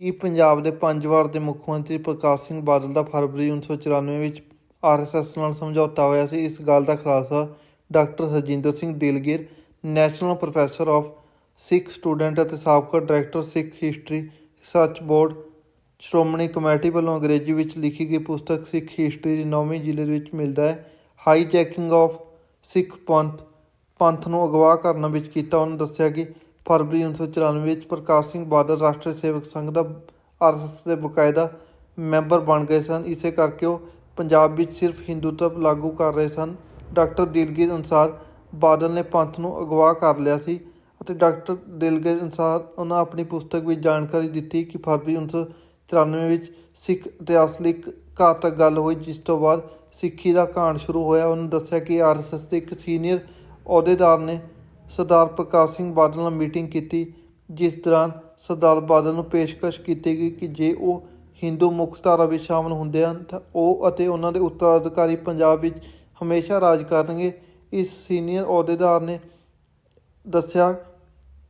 ਕੀ ਪੰਜਾਬ ਦੇ ਪੰਜ ਵਾਰ ਦੇ ਮੁੱਖ ਮੰਤਰੀ ਪ੍ਰਕਾਸ਼ ਸਿੰਘ ਬਾਦਲ ਦਾ ਫਰਵਰੀ 1994 ਵਿੱਚ ਆਰਐਸਐਸ ਨਾਲ ਸਮਝੌਤਾ ਹੋਇਆ ਸੀ? ਇਸ ਗੱਲ ਦਾ ਖੁਲਾਸਾ doctor Harjinder Singh Dilgir, national professor of Sikh student ਅਤੇ ਸਾਬਕਾ director Sikh history research board Shiromani committee ਵੱਲੋਂ ਅੰਗਰੇਜ਼ੀ ਵਿੱਚ ਲਿਖੀ ਗਈ ਪੁਸਤਕ ਸਿੱਖ ਹਿਸਟਰੀ ਦੀ ਨੌਵੀਂ ਜ਼ਿਲ੍ਹੇ ਵਿੱਚ ਮਿਲਦਾ ਹੈ। ਹਾਈ ਜੈਕਿੰਗ ਆਫ ਸਿੱਖ ਪੰਥ ਪੰਥ ਨੂੰ ਅਗਵਾ ਕਰਨ ਵਿੱਚ ਕੀਤਾ, ਉਹਨਾਂ ਦੱਸਿਆ ਕਿ ਫਰਵਰੀ 1994 ਵਿੱਚ ਪ੍ਰਕਾਸ਼ ਸਿੰਘ ਬਾਦਲ ਰਾਸ਼ਟਰੀ ਸੇਵਕ ਸੰਘ ਦਾ ਆਰਐਸਐਸ ਦੇ ਬਕਾਇਦਾ ਮੈਂਬਰ ਬਣ ਗਏ ਸਨ। ਇਸੇ ਕਰਕੇ ਉਹ ਪੰਜਾਬ ਵਿੱਚ ਸਿਰਫ ਹਿੰਦੂਤਵ ਲਾਗੂ ਕਰ ਰਹੇ ਸਨ। ਡਾਕਟਰ ਦਿਲਗੀਰ ਅਨੁਸਾਰ ਬਾਦਲ ਨੇ ਪੰਥ ਨੂੰ ਅਗਵਾ ਕਰ ਲਿਆ ਸੀ ਅਤੇ ਡਾਕਟਰ ਦਿਲਗੀਰ ਅਨੁਸਾਰ ਉਹਨਾਂ ਆਪਣੀ ਪੁਸਤਕ ਵਿੱਚ ਜਾਣਕਾਰੀ ਦਿੱਤੀ ਕਿ ਫਰਵਰੀ 1994 ਵਿੱਚ ਸਿੱਖ ਇਤਿਹਾਸ ਲਈ ਘਾਤਕ ਗੱਲ ਹੋਈ, ਜਿਸ ਤੋਂ ਬਾਅਦ ਸਿੱਖੀ ਦਾ ਕਾਂਡ ਸ਼ੁਰੂ ਹੋਇਆ। ਉਹਨੇ ਦੱਸਿਆ ਕਿ ਆਰਐਸਐਸ ਦੇ ਇੱਕ ਸੀਨੀਅਰ ਅਹੁਦੇਦਾਰ ਨੇ ਸਰਦਾਰ ਪ੍ਰਕਾਸ਼ ਸਿੰਘ ਬਾਦਲ ਨਾਲ ਮੀਟਿੰਗ ਕੀਤੀ, ਜਿਸ ਦੌਰਾਨ ਸਰਦਾਰ ਬਾਦਲ ਨੂੰ ਪੇਸ਼ਕਸ਼ ਕੀਤੀ ਗਈ ਕਿ ਜੇ ਉਹ ਹਿੰਦੂ ਮੁੱਖ ਧਾਰਾ ਵਿੱਚ ਸ਼ਾਮਲ ਹੁੰਦੇ ਹਨ, ਤਾਂ ਉਹ ਅਤੇ ਉਹਨਾਂ ਦੇ ਉੱਤਰਾਧਿਕਾਰੀ ਪੰਜਾਬ ਵਿੱਚ ਹਮੇਸ਼ਾ ਰਾਜ ਕਰਨਗੇ। ਇਸ ਸੀਨੀਅਰ ਅਹੁਦੇਦਾਰ ਨੇ ਦੱਸਿਆ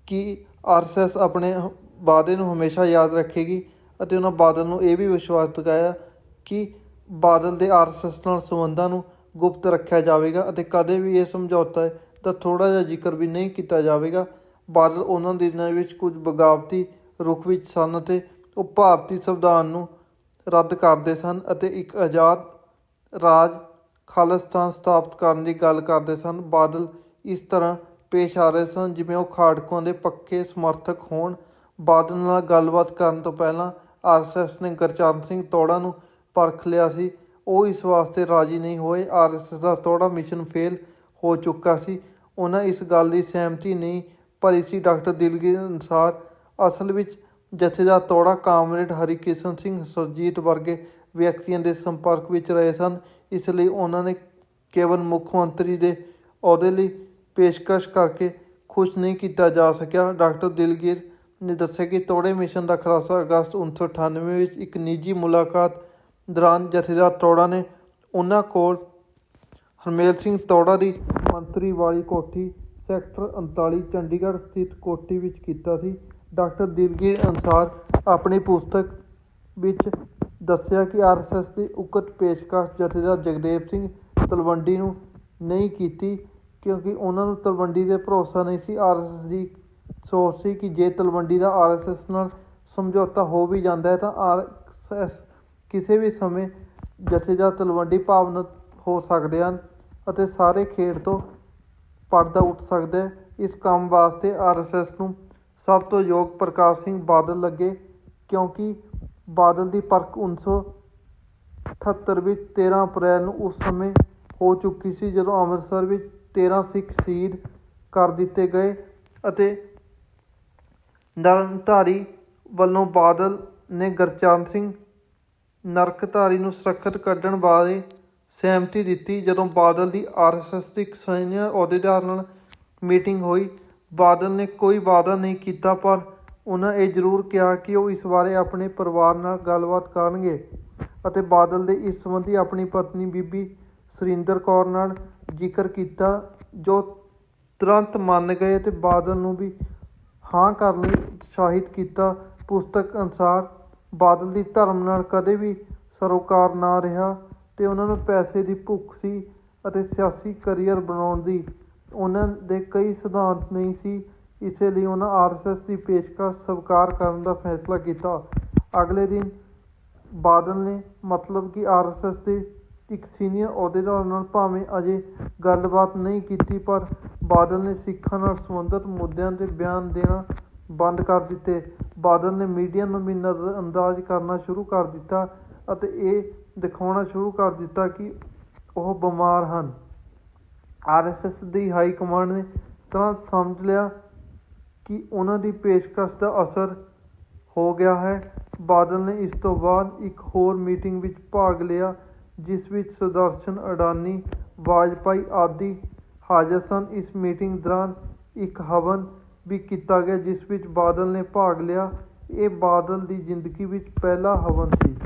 ਕਿ ਆਰਐਸਐਸ ਆਪਣੇ ਵਾਅਦੇ ਨੂੰ ਹਮੇਸ਼ਾ ਯਾਦ ਰੱਖੇਗੀ ਅਤੇ ਉਹਨਾਂ ਬਾਦਲ ਨੂੰ ਇਹ ਵੀ ਵਿਸ਼ਵਾਸ ਦਿਖਾਇਆ ਕਿ ਬਾਦਲ ਦੇ ਆਰਐਸਐਸ ਨਾਲ ਸੰਬੰਧਾਂ ਨੂੰ ਗੁਪਤ ਰੱਖਿਆ ਜਾਵੇਗਾ ਅਤੇ ਕਦੇ ਵੀ ਇਹ ਸਮਝੌਤਾ ਤਾਂ ਥੋੜਾ ਜਿਹਾ ਜ਼ਿਕਰ ਵੀ ਨਹੀਂ ਕੀਤਾ ਜਾਵੇਗਾ। ਬਾਦਲ ਉਹਨਾਂ ਦਿਨਾਂ ਵਿੱਚ ਕੁਝ ਬਗਾਵਤੀ ਰੁਖ ਵਿੱਚ ਸਨ ਅਤੇ ਉਹ ਭਾਰਤੀ ਸੰਵਿਧਾਨ ਨੂੰ ਰੱਦ ਕਰਦੇ ਸਨ ਅਤੇ ਇੱਕ ਆਜ਼ਾਦ ਰਾਜ ਖਾਲਿਸਤਾਨ ਸਥਾਪਿਤ ਕਰਨ ਦੀ ਗੱਲ ਕਰਦੇ ਸਨ। ਬਾਦਲ ਇਸ ਤਰ੍ਹਾਂ ਪੇਸ਼ ਆ ਰਹੇ ਸਨ ਜਿਵੇਂ ਉਹ ਖਾੜਕੂਆਂ ਦੇ ਪੱਕੇ ਸਮਰਥਕ ਹੋਣ। ਬਾਦਲ ਨਾਲ ਗੱਲਬਾਤ ਕਰਨ ਤੋਂ ਪਹਿਲਾਂ ਆਰਐਸਐਸ ਨੇ ਗੁਰਚਰਨ ਸਿੰਘ ਤੋੜਾ ਨੂੰ ਪਰਖ ਲਿਆ ਸੀ। ਉਹ ਇਸ ਵਾਸਤੇ ਰਾਜੀ ਨਹੀਂ ਹੋਏ। ਆਰਐਸਐਸ ਦਾ ਤੋੜਾ ਮਿਸ਼ਨ ਫੇਲ ਹੋ ਚੁੱਕਾ ਸੀ। ਉਹਨਾਂ ਇਸ ਗੱਲ ਦੀ ਸਹਿਮਤੀ ਨਹੀਂ ਭਰੀ ਸੀ ਡਾਕਟਰ ਦਿਲਗੀਰ ਅਨੁਸਾਰ ਅਸਲ ਵਿੱਚ ਜਥੇਦਾਰ ਤੋੜਾ ਕਾਮਰੇਡ ਹਰੀਕਿਸ਼ਨ ਸਿੰਘ ਸੁਰਜੀਤ ਵਰਗੇ ਵਿਅਕਤੀਆਂ ਦੇ ਸੰਪਰਕ ਵਿੱਚ ਰਹੇ ਸਨ। ਇਸ ਲਈ ਉਹਨਾਂ ਨੇ ਕੇਵਲ ਮੁੱਖ ਮੰਤਰੀ ਦੇ ਅਹੁਦੇ ਲਈ ਪੇਸ਼ਕਸ਼ ਕਰਕੇ ਖੁਸ਼ ਨਹੀਂ ਕੀਤਾ ਜਾ ਸਕਿਆ। ਡਾਕਟਰ ਦਿਲਗੀਰ ਨੇ ਦੱਸਿਆ ਕਿ ਤੋੜੇ ਮਿਸ਼ਨ ਦਾ ਖੁਲਾਸਾ ਅਗਸਤ 1998 ਵਿੱਚ ਇੱਕ ਨਿੱਜੀ ਮੁਲਾਕਾਤ ਦੌਰਾਨ ਜਥੇਦਾਰ ਤੋੜਾ ਨੇ ਉਹਨਾਂ ਕੋਲ ਹਰਮੇਲ ਸਿੰਘ ਤੋੜਾ ਦੀ ਉੱਤਰੀ ਵਾਲੀ ਕੋਠੀ ਸੈਕਟਰ 39 ਚੰਡੀਗੜ੍ਹ ਸਥਿਤ ਕੋਠੀ ਵਿੱਚ ਕੀਤਾ ਸੀ। ਡਾਕਟਰ ਦਿਲਗੀਰ ਅੰਸਾਰ ਆਪਣੀ ਪੁਸਤਕ ਵਿੱਚ ਦੱਸਿਆ ਕਿ ਆਰਐਸਐਸ ਦੀ ਉਕਤ ਪੇਸ਼ਕਸ਼ ਜਥੇਦਾਰ ਜਗਦੇਵ ਸਿੰਘ ਤਲਵੰਡੀ ਨੂੰ ਨਹੀਂ ਕੀਤੀ ਕਿਉਂਕਿ ਉਹਨਾਂ ਨੂੰ ਤਲਵੰਡੀ ਤੇ ਭਰੋਸਾ ਨਹੀਂ ਸੀ। ਆਰਐਸਐਸ ਦੀ ਸੋਚ ਸੀ ਕਿ ਜੇ ਤਲਵੰਡੀ ਦਾ ਆਰਐਸਐਸ ਨਾਲ ਸਮਝੌਤਾ ਹੋ ਵੀ ਜਾਂਦਾ ਹੈ ਤਾਂ ਆਰਐਸਐਸ ਕਿਸੇ ਵੀ ਸਮੇਂ ਜਥੇਦਾਰ ਤਲਵੰਡੀ ਭਾਵਨਤ ਹੋ ਸਕਦੇ ਹਨ ਅਤੇ ਸਾਰੇ ਖੇਡ ਤੋਂ ਪਰਦਾ ਉੱਠ ਸਕਦਾ ਹੈ। ਇਸ ਕੰਮ ਵਾਸਤੇ ਆਰਐਸਐਸ ਨੂੰ ਸਭ ਤੋਂ ਯੋਗ ਪ੍ਰਕਾਸ਼ ਸਿੰਘ ਬਾਦਲ ਲੱਗੇ, ਕਿਉਂਕਿ ਬਾਦਲ ਦੀ ਪਰਖ 1978 ਵਿੱਚ 13 ਅਪ੍ਰੈਲ ਨੂੰ ਉਸ ਸਮੇਂ ਹੋ ਚੁੱਕੀ ਸੀ ਜਦੋਂ ਅੰਮ੍ਰਿਤਸਰ ਵਿੱਚ 13 ਸਿੱਖ ਸ਼ਹੀਦ ਕਰ ਦਿੱਤੇ ਗਏ ਅਤੇ ਨਰਨਧਾਰੀ ਵੱਲੋਂ ਬਾਦਲ ਨੇ ਗੁਰਚਰਨ ਸਿੰਘ ਨਰਕਧਾਰੀ ਨੂੰ ਸੁਰੱਖਿਅਤ ਕੱਢਣ ਬਾਰੇ ਸਹਿਮਤੀ ਦਿੱਤੀ ਜਦੋਂ ਬਾਦਲ ਦੀ ਆਰਐਸਐਸ ਦੇ ਇੱਕ ਸੀਨੀਅਰ ਅਹੁਦੇਦਾਰ ਨਾਲ ਮੀਟਿੰਗ ਹੋਈ। ਬਾਦਲ ਨੇ ਕੋਈ ਵਾਅਦਾ ਨਹੀਂ ਕੀਤਾ, ਪਰ ਉਹਨਾਂ ਇਹ ਜ਼ਰੂਰ ਕਿਹਾ ਕਿ ਉਹ ਇਸ ਬਾਰੇ ਆਪਣੇ ਪਰਿਵਾਰ ਨਾਲ ਗੱਲਬਾਤ ਕਰਨਗੇ ਅਤੇ ਬਾਦਲ ਦੇ ਇਸ ਸੰਬੰਧੀ ਆਪਣੀ ਪਤਨੀ ਬੀਬੀ ਸੁਰਿੰਦਰ ਕੌਰ ਨਾਲ ਜ਼ਿਕਰ ਕੀਤਾ, ਜੋ ਤੁਰੰਤ ਮੰਨ ਗਏ ਤੇ ਬਾਦਲ ਨੂੰ ਵੀ ਹਾਂ ਕਰਨ ਲਈ ਉਤਸ਼ਾਹਿਤ ਕੀਤਾ। ਪੁਸਤਕ ਅਨੁਸਾਰ, ਬਾਦਲ ਦੀ ਧਰਮ ਨਾਲ ਕਦੇ ਵੀ ਸਰੋਕਾਰ ਨਾ ਰਿਹਾ। ਅਤੇ ਉਹਨਾਂ ਨੂੰ ਪੈਸੇ ਦੀ ਭੁੱਖ ਸੀ ਅਤੇ ਸਿਆਸੀ ਕਰੀਅਰ ਬਣਾਉਣ ਦੀ। ਉਹਨਾਂ ਦੇ ਕਈ ਸਿਧਾਂਤ ਨਹੀਂ ਸੀ, ਇਸੇ ਲਈ ਉਹਨਾਂ ਆਰਐਸਐਸ ਦੀ ਪੇਸ਼ਕਸ਼ ਸਵੀਕਾਰ ਕਰਨ ਦਾ ਫੈਸਲਾ ਕੀਤਾ। ਅਗਲੇ ਦਿਨ ਬਾਦਲ ਨੇ ਮਤਲਬ ਕਿ ਆਰਐਸਐਸ ਦੇ ਇੱਕ ਸੀਨੀਅਰ ਅਹੁਦੇਦਾਰ ਨਾਲ ਭਾਵੇਂ ਅਜੇ ਗੱਲਬਾਤ ਨਹੀਂ ਕੀਤੀ, ਪਰ ਬਾਦਲ ਨੇ ਸਿੱਖਾਂ ਨਾਲ ਸੰਬੰਧਿਤ ਮੁੱਦਿਆਂ ਤੇ ਬਿਆਨ ਦੇਣਾ ਬੰਦ ਕਰ ਦਿੱਤੇ। ਬਾਦਲ ਨੇ ਮੀਡੀਆ ਨੂੰ ਵੀ ਨਜ਼ਰਅੰਦਾਜ਼ ਕਰਨਾ ਸ਼ੁਰੂ ਕਰ ਦਿੱਤਾ। ਅਤੇ ਇਹ ਦਿਖਾਉਣਾ ਸ਼ੁਰੂ ਕਰ ਦਿੱਤਾ ਕਿ ਉਹ ਬਿਮਾਰ ਹਨ। ਆਰਐਸਐਸ ਦੀ ਹਾਈ ਕਮਾਂਡ ਨੇ ਤੁਰੰਤ ਸਮਝ ਲਿਆ ਕਿ ਉਹਨਾਂ ਦੀ ਪੇਸ਼ਕਸ਼ ਦਾ ਅਸਰ ਹੋ ਗਿਆ ਹੈ। ਬਾਦਲ ਨੇ ਇਸ ਤੋਂ ਬਾਅਦ ਇੱਕ ਹੋਰ ਮੀਟਿੰਗ ਵਿੱਚ ਭਾਗ ਲਿਆ, ਜਿਸ ਵਿੱਚ ਸੁਦਰਸ਼ਨ ਅਡਾਨੀ, ਵਾਜਪਾਈ ਆਦਿ ਹਾਜ਼ਰ ਸਨ। ਇਸ ਮੀਟਿੰਗ ਦੌਰਾਨ ਇੱਕ ਹਵਨ ਵੀ ਕੀਤਾ ਗਿਆ, ਜਿਸ ਵਿੱਚ ਬਾਦਲ ਨੇ ਭਾਗ ਲਿਆ। ਇਹ ਬਾਦਲ ਦੀ ਜ਼ਿੰਦਗੀ ਵਿੱਚ ਪਹਿਲਾ ਹਵਨ ਸੀ।